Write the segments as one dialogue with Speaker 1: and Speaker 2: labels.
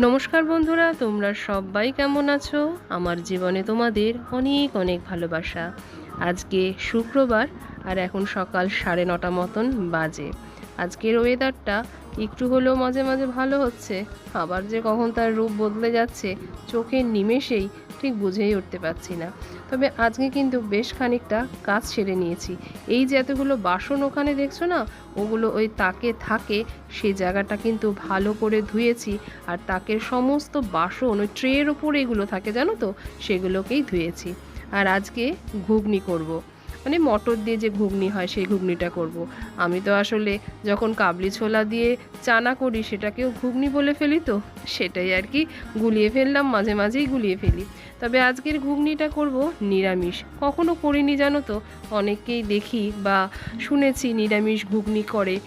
Speaker 1: নমস্কার বন্ধুরা, তোমরা সবাই কেমন আছো? আমার জীবনে তোমাদের অনেক অনেক ভালোবাসা। আজকে শুক্রবার আর এখন সকাল সাড়ে নটা মতন বাজে। আজকের ওয়েদারটা একটু হলেও মাঝে মাঝে ভালো হচ্ছে। আবার যে কখন তার রূপ বদলে যাচ্ছে, চোখের নিমেষেই ঠিক বুঝেই উঠতে পারছি না। তবে আজকে কিন্তু বেশ খানিকটা কাজ সেরে নিয়েছি। এই যে এতগুলো বাসন ওখানে দেখছ না, ওগুলো ওই তাকে থাকে সেই জায়গাটা কিন্তু ভালো করে ধুয়েছি আর তাকের সমস্ত বাসন ওই ট্রের ওপরে এগুলো থাকে জানো তো, সেগুলোকেই ধুয়েছি। আর আজকে ঘুগনি করব। মানে মটর দিয়ে যে ঘুগনি হয়, সেই ঘুগনিটা করব। আমি তো আসলে যখন কাবলি ছোলা দিয়ে চানা করি, সেটাকেও ঘুগনি বলে ফেলি তো, সেটাই আর কি গুলিয়ে ফেললাম, মাঝে মাঝেই গুলিয়ে ফেলি। তবে আজকের ঘুগনিটা করব নিরামিষ। কখনো করিনি জানো তো? অনেককেই দেখি বা শুনেছি নিরামিষ ঘুগনি করে।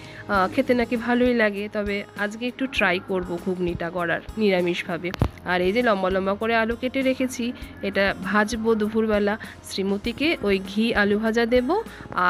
Speaker 1: খেতে নাকি ভালোই লাগে, তবে আজকে একটু ট্রাই করব ঘুগনিটা করার, নিরামিষভাবে। আর এই যে লম্বা লম্বা করে আলু কেটে রেখেছি, এটা ভাজবো দুপুরবেলা। শ্রীমতীকে ওই ঘি আলু ভাজা দেব,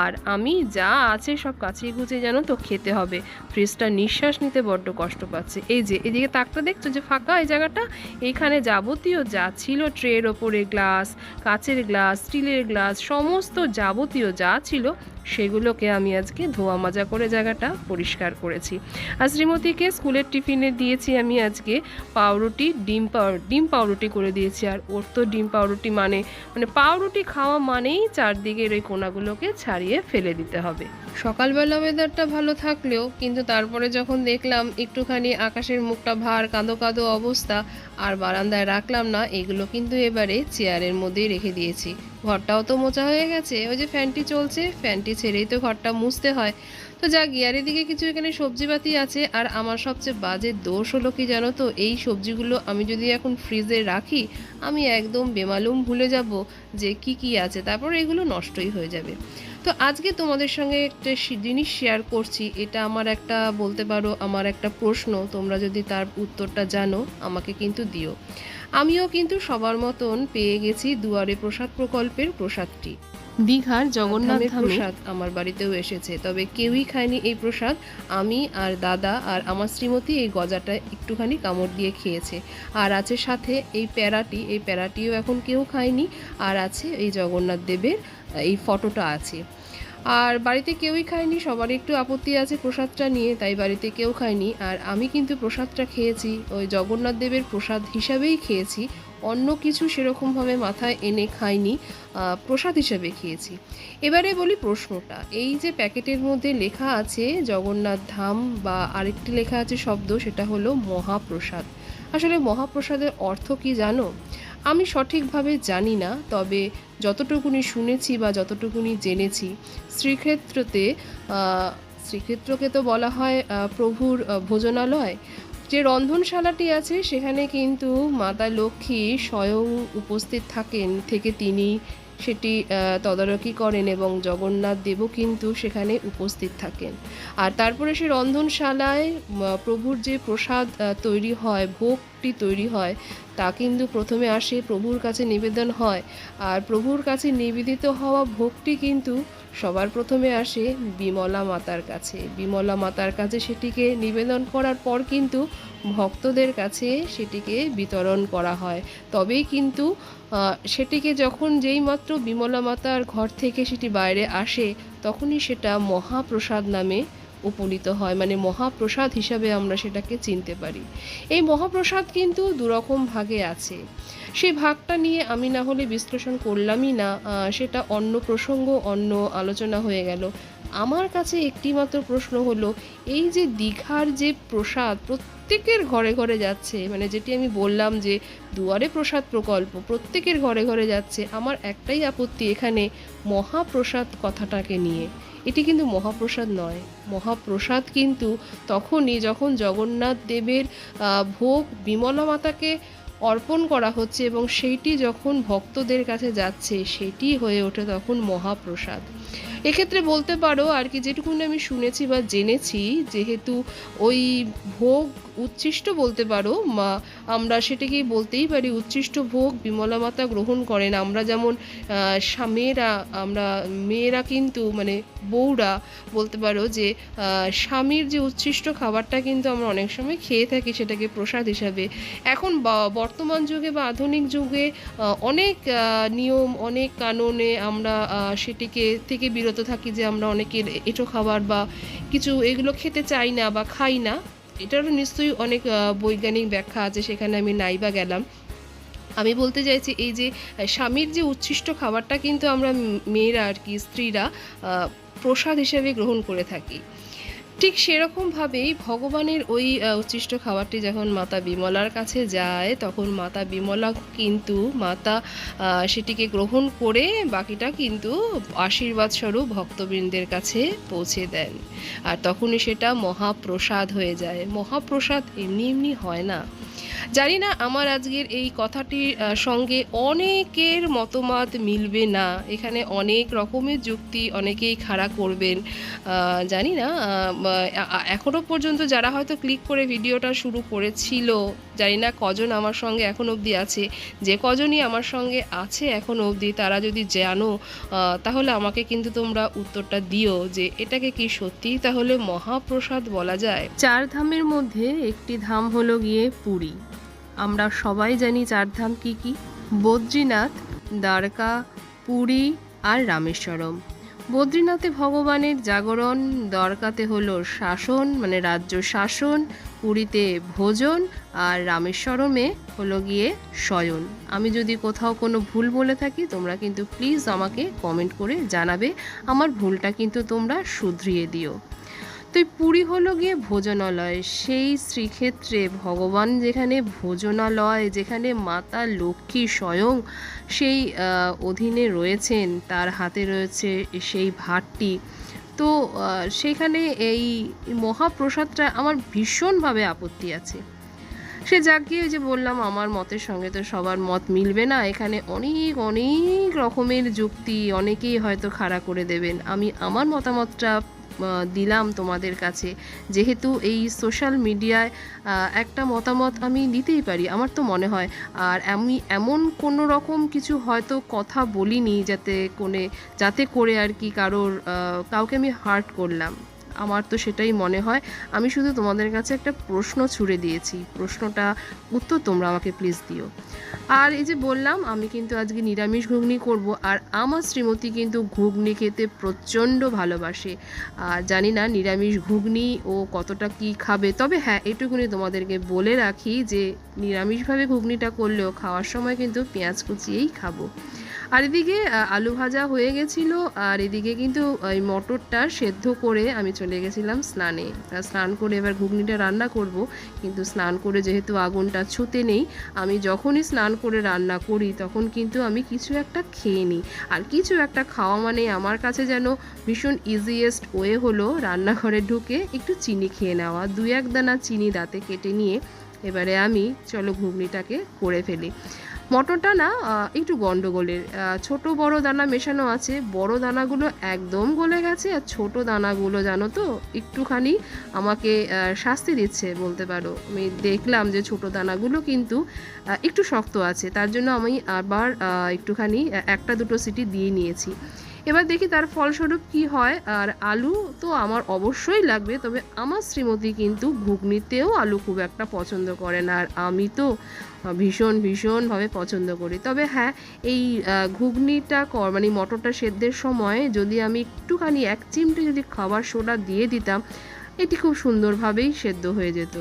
Speaker 1: আর আমি যা আছে সব কাচিয়ে গুছিয়ে জানো তো খেতে হবে। ফ্রিজটা নিঃশ্বাস নিতে বড্ড কষ্ট পাচ্ছে। এই যে, এদিকে তাকটা দেখছ যে ফাঁকা এই জায়গাটা? এইখানে যাবতীয় যা ছিল ট্রের ওপরে গ্লাস কাচের গ্লাস স্টিলের গ্লাস সমস্ত যাবতীয় যা ছিল সেগুলোকে আমি আজকে ধোয়া মাজা করে জায়গাটা পরিষ্কার করেছি। আর শ্রীমতীকে স্কুলের টিফিনে দিয়েছি আমি আজকে পাউরুটি, ডিম পাউ, ডিম পাউরুটি করে দিয়েছি। আর ওর তো ডিম পাউরুটি মানে মানে পাউরুটি খাওয়া মানেই চারদিকের ওই কোনাগুলোকে ছাড়িয়ে ফেলে দিতে হবে। সকালবেলা ওয়েদারটা ভালো থাকলেও, কিন্তু তারপরে যখন দেখলাম একটুখানি আকাশের মুখটা ভার, কাঁদো কাঁদো অবস্থা আর বারান্দায় রাখলাম না, এগুলো কিন্তু এবারে চেয়ারের মধ্যেই রেখে দিয়েছি। ঘরটাও তো মোচা হয়ে গেছে, ওই যে ফ্যানটি চলছে, ফ্যানটি ছেড়েই তো ঘরটা মুছতে হয়। তো যা, গিয়ারের দিকে কিছু এখানে সবজিপাতি আছে, আর আমার সবচেয়ে বাজে দোষ হলো কি জানো তো, এই সবজিগুলো আমি যদি এখন ফ্রিজে রাখি, আমি একদম বেমালুম ভুলে যাব যে কি কি আছে, তারপর এগুলো নষ্টই হয়ে যাবে। তো আজকে তোমাদের সঙ্গে একটা জিনিস শেয়ার করছি। এটা আমার একটা বলতে পারো আমার একটা প্রশ্ন। তোমরা যদি তার উত্তরটা জানো আমাকে কিন্তু দিও। আমিও কিন্তু সবার মতন পেয়ে গেছি দুয়ারে প্রসাদ প্রকল্পের প্রসাদটি। দীঘার জগন্নাথ প্রসাদ আমার বাড়িতেও এসেছে তবে কেউই খায়নি এই প্রসাদ। আমি আর দাদা আর আমার শ্রীমতী এই গজাটা একটুখানি কামড় দিয়ে খেয়েছে। আর আছে সাথে এই প্যারাটি এই প্যারাটিও এখন কেউ খায়নি। আর আছে এই জগন্নাথ দেবের এই ফটোটা আছে। আর বাড়িতে কেউই খায়নি সবার একটু আপত্তি আছে প্রসাদটা নিয়ে, তাই বাড়িতে কেউ খায়নি। আর আমি কিন্তু প্রসাদটা খেয়েছি, ওই জগন্নাথ দেবের প্রসাদ হিসাবেই খেয়েছি, অন্য কিছু সেরকমভাবে মাথায় এনে খাইনি প্রসাদ হিসাবে খেয়েছি। এবারে বলি প্রশ্নটা, এই যে প্যাকেটের মধ্যে লেখা আছে জগন্নাথ ধাম বা আরেকটি লেখা আছে শব্দ, সেটা হলো মহাপ্রসাদ। আসলে মহাপ্রসাদের অর্থ কি জানো? আমি সঠিকভাবে জানি না, তবে যতটুকুনি শুনেছি বা যতটুকুনি জেনেছি, শ্রীক্ষেত্রতে শ্রীক্ষেত্রকে তো বলা হয় প্রভুর ভোজনালয়। যে রন্ধনশালাটি আছে, সেখানে কিন্তু মাতা লক্ষ্মী স্বয়ং উপস্থিত থাকেন, থেকে তিনি সেটি তদারকি করেন এবং জগন্নাথ দেবও কিন্তু সেখানে উপস্থিত থাকেন। আর তারপরে সে রন্ধনশালায় প্রভুর যে প্রসাদ তৈরি হয়, ভোগটি তৈরি হয়, তা কিন্তু প্রথমে আসে প্রভুর কাছে নিবেদন হয়। আর প্রভুর কাছে নিবেদিত হওয়া ভোগটি কিন্তু সবার প্রথমে আসে বিমলা মাতার কাছে। বিমলা মাতার কাছে সেটিকে নিবেদন করার পর কিন্তু ভক্তদের কাছে সেটিকে বিতরণ করা হয়। তবেই কিন্তু সেটিকে যখন যেইমাত্র বিমলা মাতার ঘর থেকে সেটি বাইরে আসে, তখনই সেটা মহাপ্রসাদ নামে উপনীত হয়। মানে মহাপ্রসাদ হিসাবে আমরা সেটাকে চিনতে পারি। এই মহাপ্রসাদ কিন্তু দুরকম ভাগে আছে। সেই ভাগটা নিয়ে আমি না হলে বিশ্লেষণ করলামই না সেটা অন্য প্রসঙ্গ, অন্য আলোচনা হয়ে গেল। আমার কাছে একটি মাত্র প্রশ্ন হলো, এই যে দীঘার যে প্রসাদ প্রত্যেকের ঘরে ঘরে যাচ্ছে মানে যেটি আমি বললাম যে দুয়ারে প্রসাদ প্রকল্প প্রত্যেকের ঘরে ঘরে যাচ্ছে, আমার একটাই আপত্তি এখানে মহাপ্রসাদ কথাটাকে নিয়ে। এটি কিন্তু মহাপ্রসাদ নয়। মহাপ্রসাদ কিন্তু তখনই যখন জগন্নাথ দেবের ভোগ বিমলা মাতাকে অর্পণ করা হচ্ছে এবং সেইটি যখন ভক্তদের কাছে যাচ্ছে, সেটি হয়ে ওঠে তখন মহাপ্রসাদ। এক্ষেত্রে বলতে পারো আর কি, যেটুকুনি আমি শুনেছি বা জেনেছি, যেহেতু ওই ভোগ উচ্ছিষ্ট বলতে পারো আমরা সেটাকেই বলতেই পারি উচ্ছিষ্ট ভোগ বিমলা মাতা গ্রহণ করেন। আমরা যেমন মেয়েরা আমরা মেয়েরা কিন্তু মানে বউরা বলতে পারো যে স্বামীর যে উচ্ছিষ্ট খাবারটা কিন্তু আমরা অনেক সময় খেয়ে থাকি সেটাকে প্রসাদ হিসাবে। এখন বর্তমান যুগে বা আধুনিক যুগে অনেক নিয়ম, অনেক কানুনে আমরা সেটিকে থেকে বিরত থাকি যে আমরা অনেকের এঁটো খাবার বা কিছু এগুলো খেতে চাই না বা খাই না। এটারও নিশ্চয়ই অনেক বৈজ্ঞানিক ব্যাখ্যা আছে, সেখানে আমি নাইবা গেলাম। আমি বলতে চাইছি এই যে স্বামীর যে উচ্ছিষ্ট খাবারটা কিন্তু আমরা মেয়েরা আর কি, স্ত্রীরা প্রসাদ হিসেবে গ্রহণ করে থাকি। ঠিক সেরকমভাবেই ভগবানের ওই উচ্ছিষ্ট খাবারটি যখন মাতা বিমলার কাছে যায়, তখন মাতা বিমলা কিন্তু মাতা সেটিকে গ্রহণ করে বাকিটা কিন্তু আশীর্বাদ স্বরূপ ভক্তবৃন্দের কাছে পৌঁছে দেন। আর তখনই সেটা মহাপ্রসাদ হয়ে যায়। মহাপ্রসাদ এমনি এমনি হয় না। জানি না আমার আজকের এই কথাটির সঙ্গে অনেকের মতামত মিলবে না। এখানে অনেক রকমের যুক্তি অনেকেই খাড়া করবেন। জানি না আহ, আ- আ- এখনও পর্যন্ত যারা হয়তো ক্লিক করে ভিডিওটা শুরু করেছিল জানি না কজন আমার সঙ্গে এখন অবধি আছে। যে কজনই আমার সঙ্গে আছে এখন অবধি তারা যদি জানো তাহলে আমাকে কিন্তু তোমরা উত্তরটা দিও যে এটাকে কি সত্যিই তাহলে মহাপ্রসাদ বলা যায়। চার ধামের মধ্যে একটি ধাম হলো গিয়ে পুরী। আমরা সবাই জানি চার ধাম কি কি। বদ্রীনাথ, দ্বারকা, পুরী আর রামেশ্বরম। বদ্রীনাথে ভগবানের জাগরণ, দ্বারকাতে হলো শাসন মানে রাজ্য শাসন, পুরীতে ভোজন আর রামেশ্বরমে হলো গিয়ে শয়ন। আমি যদি কোথাও কোনো ভুল বলে থাকি, তোমরা কিন্তু প্লিজ আমাকে কমেন্ট করে জানাবে। আমার ভুলটা কিন্তু তোমরা শুধরিয়ে দিও। তো পুরী হলো গিয়ে ভোজনালয়। সেই শ্রীক্ষেত্রে ভগবান যেখানে ভোজনালয়, যেখানে মাতা লক্ষ্মী স্বয়ং সেই অধীনে রয়েছেন, তার হাতে রয়েছে সেই ভাতটি তো সেখানে এই মহাপ্রসাদটা আমার ভীষণভাবে আপত্তি আছে। সে যাক যে বললাম, আমার মতের সঙ্গে তো সবার মত মিলবে না। এখানে অনেক অনেক রকমের যুক্তি অনেকেই হয়তো খাড়া করে দেবেন। আমি আমার মতামতটা দিলাম তোমাদের কাছে। যেহেতু এই সোশ্যাল মিডিয়ায় একটা মতামত আমি নিতেই পারি, আমার তো মনে হয়। আর আমি এমন কোনো রকম কিছু হয়তো কথা বলিনি যাতে কোনে, যাতে করে আর কি কারোর কাউকে আমি হার্ট করলাম। আমার তো সেটাই মনে হয়। আমি শুধু তোমাদের কাছে একটা প্রশ্ন ছুড়ে দিয়েছি। প্রশ্নটা উত্তর তোমরা আমাকে প্লিজ দিও। আর এই যে বললাম, আমি কিন্তু আজকে নিরামিষ ঘুগনি করব আর আমার শ্রীমতী কিন্তু ঘুগনি খেতে প্রচণ্ড ভালোবাসে। আর জানি না নিরামিষ ঘুগনি ও কতটা কি খাবে। তবে হ্যাঁ এটুকুনি তোমাদেরকে বলে রাখি যে নিরামিষভাবে ঘুগনিটা করলেও খাওয়ার সময় কিন্তু পেঁয়াজ কুচিয়েই খাব। আর এদিকে আলু ভাজা হয়ে গেছিল। আর এদিকে কিন্তু ওই মটরটা সেদ্ধ করে আমি চলে গেছিলাম স্নানে। আর স্নান করে এবার ঘুগনিটা রান্না করব, কিন্তু স্নান করে যেহেতু আগুনটা ছুতে নেই, আমি যখনই স্নান করে রান্না করি তখন কিন্তু আমি কিছু একটা খেয়ে নিই। আর কিছু একটা খাওয়া মানে আমার কাছে যেন ভীষণ ইজিয়েস্ট ওয়ে হলো রান্নাঘরে ঢুকে একটু চিনি খেয়ে নেওয়া দু এক দানা চিনি দাঁতে কেটে নিয়ে এবারে আমি চলো ঘুগনিটাকে করে ফেলি। মটরটা না একটু গন্ডগোলের। ছোট বড় দানা মেশানো আছে, বড় দানাগুলো একদম গলে গেছে, আর ছোট দানাগুলো জানো তো, একটুখানি আমাকে শাস্তি দিচ্ছে বলতে পারো। আমি দেখলাম যে ছোট দানাগুলো কিন্তু একটু শক্ত আছে, তার জন্য আমি আবার একটুখানি একটা দুটো সিটি দিয়ে নিয়েছি। এবার দেখি তার ফলস্বরূপ কি হয়, আর আলু তো আমার অবশ্যই লাগবে, তবে আমার শ্রীমতী কিন্তু ঘুগনিতেও আলু খুব একটা পছন্দ করে না, আর আমি তো ভীষণ, ভীষণভাবে পছন্দ করি। তবে হ্যাঁ এই ঘুগনিটা কর মানে মটরটা সেদ্ধের সময় যদি আমি একটুখানি এক চিমটে যদি খাবার সোডা দিয়ে দিতাম, এটি খুব সুন্দরভাবেই সেদ্ধ হয়ে যেত।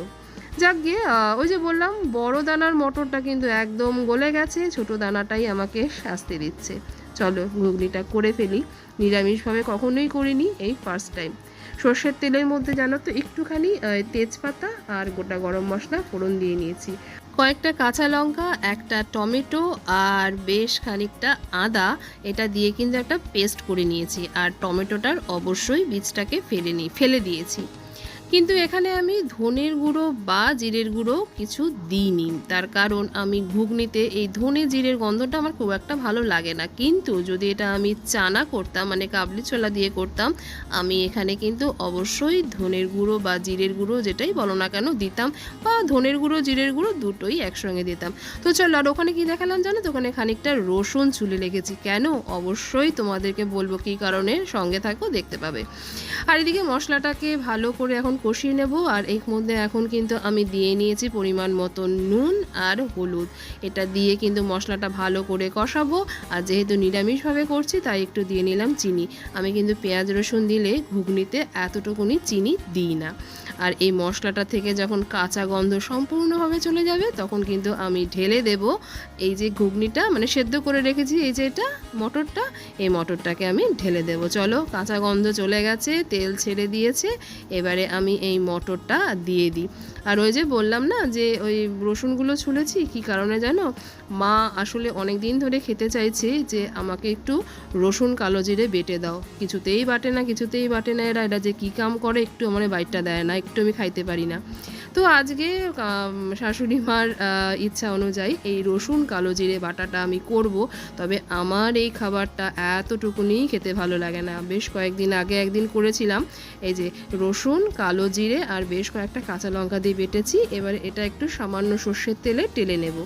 Speaker 1: যাক গিয়ে ওই যে বললাম, বড় দানার মটরটা কিন্তু একদম গলে গেছে, ছোট দানাটাই আমাকে শাস্তি দিচ্ছে। চলো, ঘুগনিটা করে ফেলি। নিরামিষভাবে কখনোই করিনি এই ফার্স্ট টাইম সর্ষের তেলের মধ্যে জানো তো, একটুখানি তেজপাতা আর গোটা গরম মশলা ফোড়ন দিয়ে নিয়েছি। কয়েকটা কাঁচা লঙ্কা, একটা টমেটো আর বেশ খানিকটা আদা। এটা দিয়ে কিন্তু একটা পেস্ট করে নিয়েছি। আর টমেটোটার অবশ্যই বীজটাকে ফেলে নিই ফেলে দিয়েছি। কিন্তু এখানে আমি ধনের গুঁড়ো বা জিরের গুঁড়ো কিছু দিইনি। তার কারণ আমি ঘুগনিতে এই ধনে জিরের গন্ধটা আমার খুব একটা ভালো লাগে না। কিন্তু যদি এটা আমি চানা করতাম মানে কাবলি ছোলা দিয়ে করতাম, আমি এখানে কিন্তু অবশ্যই ধনের গুঁড়ো বা জিরের গুঁড়ো যেটাই বলো না কেন দিতাম বা ধনের গুঁড়ো, জিরের গুঁড়ো দুটোই একসঙ্গে দিতাম। তো চলো আর ওখানে কি দেখালাম জানো তো? ওখানে খানিকটা রসুন চুলে লেগেছি। কেন? অবশ্যই তোমাদেরকে বলব কী কারণে? সঙ্গে থাকো, দেখতে পাবে। আর এদিকে মশলাটাকে ভালো করে এখন কষিয়ে নেব। আর এর মধ্যে এখন কিন্তু আমি দিয়ে নিয়েছি পরিমাণ মতো নুন আর হলুদ। এটা দিয়ে কিন্তু মশলাটা ভালো করে কষাবো। আর যেহেতু নিরামিষভাবে করছি, তাই একটু দিয়ে নিলাম চিনি। আমি কিন্তু পেঁয়াজ রসুন দিলে ঘুগনিতে এতটুকুনি চিনি দিই না। আর এই মশলাটা থেকে যখন কাঁচা গন্ধ সম্পূর্ণভাবে চলে যাবে, তখন কিন্তু আমি ঢেলে দেব। এই যে ঘুগনিটা মানে সেদ্ধ করে রেখেছি, এই যে এটা, মটরটা, এই মটরটাকে আমি ঢেলে দেব। চলো, কাঁচা গন্ধ চলে গেছে, তেল ছেড়ে দিয়েছে। এবারে আমি এই মটরটা দিয়ে দিই। আর ওই যে বললাম না যে ওই রসুনগুলো ছুলেছি, কি কারণে জানো? মা আসলে অনেক দিন ধরে খেতে চাইছে যে আমাকে একটু রসুন কালো জিরে বেটে দাও। কিছুতেই বাটে না, কিছুতেই বাটে না এরা। এটা যে কী কাম করে একটু আমার বাইটটা দেয় না, একটু আমি খাইতে পারি না। তো আজকে শাশুড়ি মার ইচ্ছা অনুযায়ী এই রসুন, কালো জিরে বাটাটা আমি করব। তবে আমার এই খাবারটা এতটুকুনি খেতে ভালো লাগে না। বেশ কয়েকদিন আগে একদিন করেছিলাম। এই যে রসুন, কালো জিরে আর বেশ কয়েকটা কাঁচা লঙ্কা দিয়ে বেটেছি। এবার এটা একটু সামান্য সর্ষের তেলে টেলে নেব।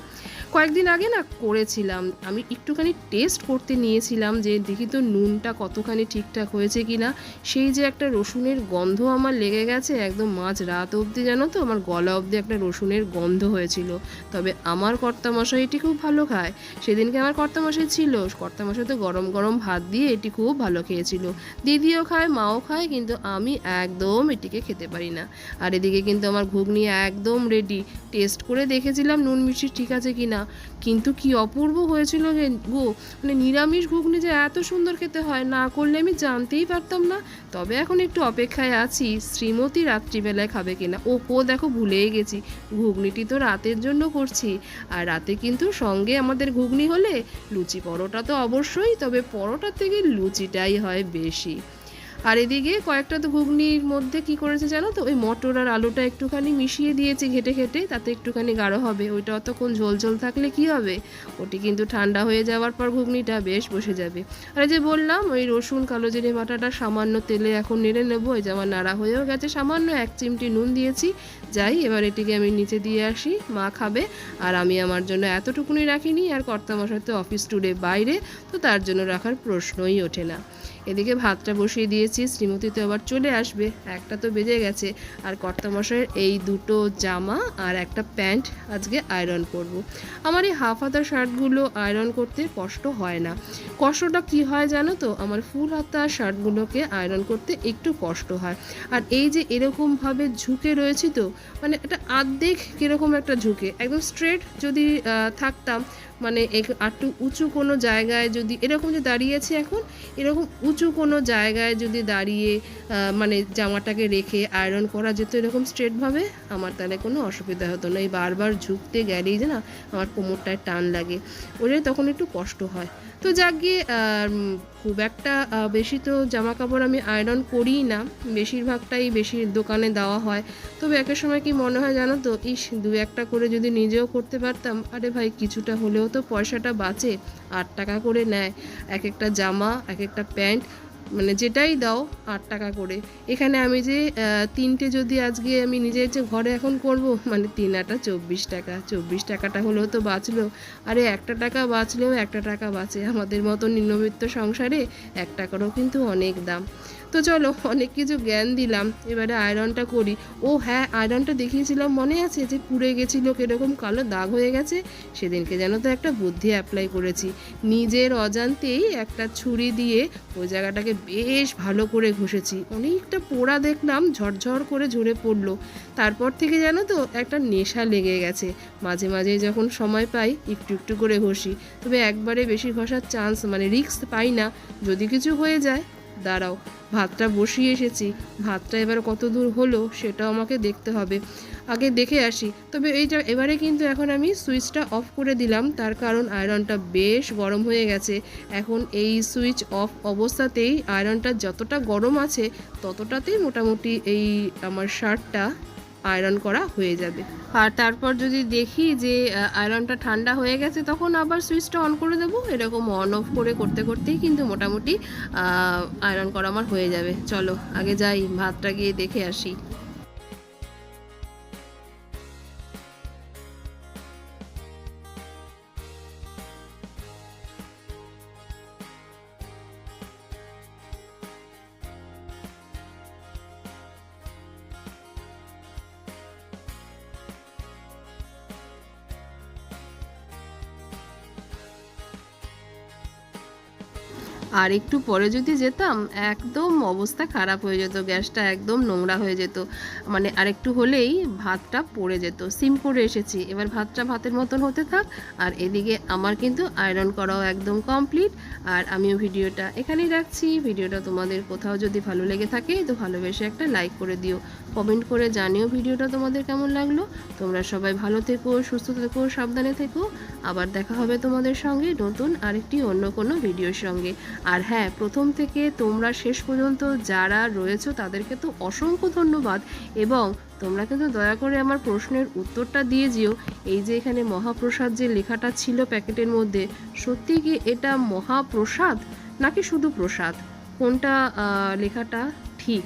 Speaker 1: কয়েকদিন আগে না করেছিলাম। আমি একটুখানি টেস্ট করতে নিয়েছিলাম যে দেখি তো নুনটা কতখানি ঠিকঠাক হয়েছে কি না সেই যে একটা রসুনের গন্ধ আমার লেগে গেছে, একদম মাঝ রাত অবধি জানো তো, আমার গলা অবধি একটা রসুনের গন্ধ হয়েছিল। তবে আমার কর্তামশাই এটি খুব ভালো খায়। সেদিনকে আমার কর্তামশাই ছিল। কর্তামশাই তো গরম গরম ভাত দিয়ে এটি খুব ভালো খেয়েছিল। দিদিও খায়, মাও খায়, কিন্তু আমি একদম এটিকে খেতে পারি না। আর এদিকে কিন্তু আমার ঘুগনি একদম রেডি টেস্ট করে দেখেছিলাম নুন মিষ্টি ঠিক আছে কি না কিন্তু কি অপূর্ব হয়েছিল গো মানে নিরামিষ ঘুগনি যে এত সুন্দর খেতে হয়, না করলে আমি জানতেই পারতাম না। তবে এখন একটু অপেক্ষায় আছি, শ্রীমতী রাত্রিবেলায় খাবে কিনা। ও ও দেখো, ভুলেই গেছি। ঘুগনিটি তো রাতের জন্য করছি। আর রাতে কিন্তু সঙ্গে আমাদের ঘুগনি হলে, লুচি পরোটা তো অবশ্যই, তবে পরোটার থেকে লুচিটাই হয় বেশি। আর এদিকে কয়েকটা তো ঘুগনির মধ্যে কি করেছে জানো তো? ওই মটর আর আলুটা একটুখানি মিশিয়ে দিয়েছে ঘেটে ঘেটে, তাতে একটুখানি গাঢ় হবে। ওইটা অতক্ষণ ঝোল ঝোল থাকলে কি হবে? ওটি কিন্তু ঠান্ডা হয়ে যাওয়ার পর ঘুগনিটা বেশ বসে যাবে। আর যে বললাম, ওই রসুন, কালো জিরে বাটাটা সামান্য তেলে এখন নেড়ে নেব। এই যে আমার নাড়া হয়েও গেছে, সামান্য এক চিমটি নুন দিয়েছি। যাই, এবার এটিকে আমি নিচে দিয়ে আসি, মা খাবে। আর আমি আমার জন্য এতটুকুনি রাখিনি, আর কর্তামশাই তো অফিস ট্যুরে বাইরে, তো তার জন্য রাখার প্রশ্নই ওঠে না। এদিকে ভাতটা বসিয়ে দিয়েছি, শ্রীমতী তো আবার চলে আসবে। একটা তো বেজে গেছে, আর কর্তামশাইয়ের এই দুটো জামা আর একটা প্যান্ট আজকে আয়রন করব। আমার এই হাফ হাতা শার্টগুলো আয়রন করতে কষ্ট হয় না। কষ্টটা কি হয় জানো তো? আমার ফুল হাতা শার্টগুলোকে আয়রন করতে একটু কষ্ট হয়। আর এই যে এরকমভাবে ঝুঁকে রয়েছি তো মানে একটা আর্ধেক কীরকম একটা ঝুঁকে। একদম স্ট্রেট যদি থাকতাম মানে এক- একটু উঁচু কোনো জায়গায় যদি, এরকম যে দাঁড়িয়েছি এখন, এরকম উঁচু কোনো জায়গায় যদি দাঁড়িয়ে মানে জামাটাকে রেখে আয়রন করা যেত এরকম স্ট্রেটভাবে আমার তাহলে কোনো অসুবিধা হতো না। এই বারবার ঝুঁকতে গেলেই যে না, আমার কোমরটায় টান লাগে। ওরে, তখন একটু কষ্ট হয়। তো যাক গিয়ে খুব একটা বেশি তো জামা কাপড় আমি আয়রন করিই না। বেশিরভাগটাই বেশি দোকানে দেওয়া হয়। তবে একের সময় কি মনে হয় জানো তো, ইস, দু একটা করে যদি নিজেও করতে পারতাম, আরে ভাই, কিছুটা হলেও তো পয়সাটা বাঁচে। আট টাকা করে নেয়। এক একটা জামা, এক একটা প্যান্ট মানে যেটাই দাও আট টাকা করে। এখানে আমি যে তিনটে যদি আজকে আমি নিজের যে ঘরে এখন করব মানে তিন আটা চব্বিশ টাকা। চব্বিশ টাকাটা হলেও তো বাঁচলো। আরে একটা টাকা বাঁচলেও একটা টাকা বাঁচে। আমাদের মতো নিম্নবিত্ত সংসারে এক টাকারও কিন্তু অনেক দাম। তো চলো, অনেক কিছু জ্ঞান দিলাম। এবারে আয়রনটা করি। ও হ্যাঁ আয়রনটা দেখিয়েছিলাম, মনে আছে যে পুড়ে গেছিল, কীরকম কালো দাগ হয়ে গেছে? সেদিনকে যেন তো একটা বুদ্ধি অ্যাপ্লাই করেছি। নিজের অজান্তেই একটা ছুরি দিয়ে ওই জায়গাটাকে বেশ ভালো করে ঘষেছি। অনেকটা পোড়া দেখলাম, ঝরঝর করে ঝরে পড়ল। তারপর থেকে জানো তো, একটা নেশা লেগে গেছে। মাঝে মাঝে যখন সময় পাই, একটু একটু করে ঘষি। তবে একবারে বেশি ঘষার চান্স মানে রিস্ক পাই না। যদি কিছু হয়ে যায় দাঁড়াও, ভাতটা বসিয়ে এসেছি। ভাতটা এবার কত দূর হলো সেটাও আমাকে দেখতে হবে। আগে দেখে আসি। তবে এইটা, এবারে কিন্তু এখন আমি সুইচটা অফ করে দিলাম। তার কারণ আয়রনটা বেশ গরম হয়ে গেছে। এখন এই সুইচ অফ অবস্থাতেই আয়রনটা যতটা গরম আছে, ততটাতেই মোটামুটি এই আমার শার্টটা আয়রন করা হয়ে যাবে। আর তারপর যদি দেখি যে আয়রনটা ঠান্ডা হয়ে গেছে, তখন আবার সুইচটা অন করে দেবো। এরকম অন অফ করে করতে করতেই কিন্তু মোটামুটি আয়রন করা আমার হয়ে যাবে। চলো, আগে যাই, ভাতটা গিয়ে দেখে আসি। আর একটু পরে যদি যেতাম, একদম অবস্থা খারাপ হয়ে যেত, গ্যাসটা একদম নোংরা হয়ে যেত। মানে আরেকটু হলেই ভাতটা পড়ে যেত। সিম করে এসেছি। এবার ভাতটা ভাতের মতন হতে থাক। আর এদিকে আমার কিন্তু আয়রন করাও একদম কমপ্লিট আর আমিও ভিডিওটা এখানেই রাখছি। ভিডিওটা তোমাদের কোথাও যদি ভালো লেগে থাকে, তো ভালোবেসে একটা লাইক করে দিও। কমেন্ট করে জানিও ভিডিওটা তোমাদের কেমন লাগল। তোমরা সবাই ভালো থেকো, সুস্থ থেকো, সাবধানে থেকো। আবার দেখা হবে তোমাদের সঙ্গে নতুন আরেকটি অন্য কোনো ভিডিওর সঙ্গে। আর হ্যাঁ প্রথম থেকে তোমরা শেষ পর্যন্ত যারা রয়েছো, তাদেরকে তো অসংখ্য ধন্যবাদ। এবং তোমরা কিন্তু দয়া করে আমার প্রশ্নের উত্তরটা দিয়ে যেও। এই যে এখানে মহাপ্রসাদ যে লেখাটা ছিল প্যাকেটের মধ্যে, সত্যি কি এটা মহাপ্রসাদ নাকি শুধু প্রসাদ? কোনটা লেখাটা ঠিক?